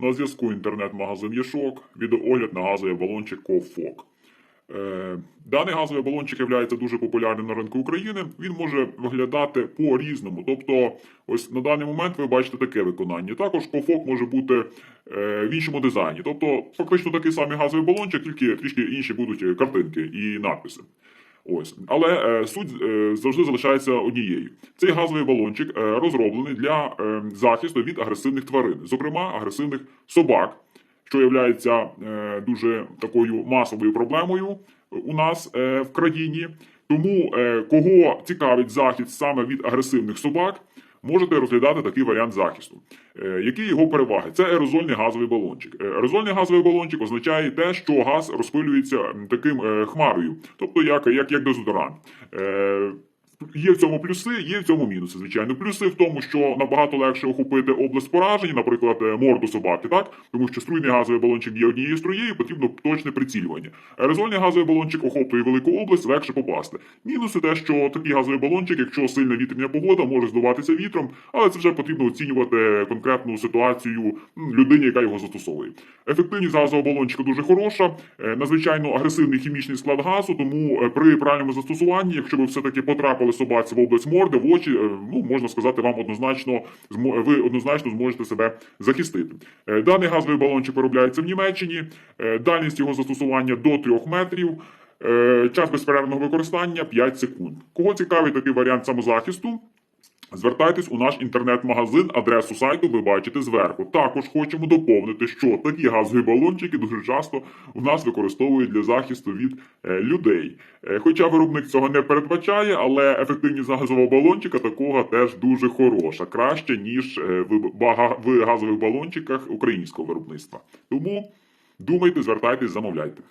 На зв'язку інтернет-магазин Єшок, відеоогляд на газовий балончик Ковфок. Е, Даний газовий балончик є дуже популярним на ринку України. Він може виглядати по-різному. Тобто, ось на даний момент ви бачите таке виконання. Також Ковфок може бути е, в іншому дизайні. Тобто, фактично такий самий газовий балончик, тільки трішки інші будуть картинки і надписи. Ось, але е, суть е, завжди залишається однією. Цей газовий балончик е, розроблений для захисту від агресивних тварин, зокрема агресивних собак, що є дуже такою масовою проблемою у нас в країні. Тому кого цікавить захист саме від агресивних собак, можете розглядати такий варіант захисту. Е, Які його переваги? Це аерозольний газовий балончик. Е, Аерозольний газовий балончик означає те, що газ розпилюється таким е, хмарою, тобто як, як, як дезодорант. Є в цьому плюси, є в цьому мінуси. Звичайно, плюси в тому, що набагато легше охопити область пораження, наприклад, е, морду собаки, так тому що струйний газовий балончик є однією струєю, потрібно точне прицілювання. Аерозольний газовий балончик охоплює велику область, легше попасти. Мінуси те, що такий газовий балончик, якщо сильна вітряна погода, може здуватися вітром, але це вже потрібно оцінювати конкретну ситуацію людині, яка його застосовує. Ефективність газового балончика дуже хороша, е, надзвичайно агресивний хімічний склад газу, тому е, при правильному застосуванні, якщо ви все-таки потрапили собаці в область морди, в очі, е, ну можна сказати, вам однозначно ви однозначно зможете себе захистити. Е, Даний газовий балончик виробляється в Німеччині, е, дальність його застосування до 3 метрів. Час безперервного використання 5 секунд. Кого цікавить такий варіант самозахисту? Звертайтесь у наш інтернет-магазин, адресу сайту ви бачите зверху. Також хочемо доповнити, що такі газові балончики дуже часто у нас використовують для захисту від е, людей. Е, хоча виробник цього не передбачає, але ефективність газового балончика такого теж дуже хороша, краще ніж е, в, газових балончиках українського виробництва. Тому думайте, звертайтесь, замовляйте.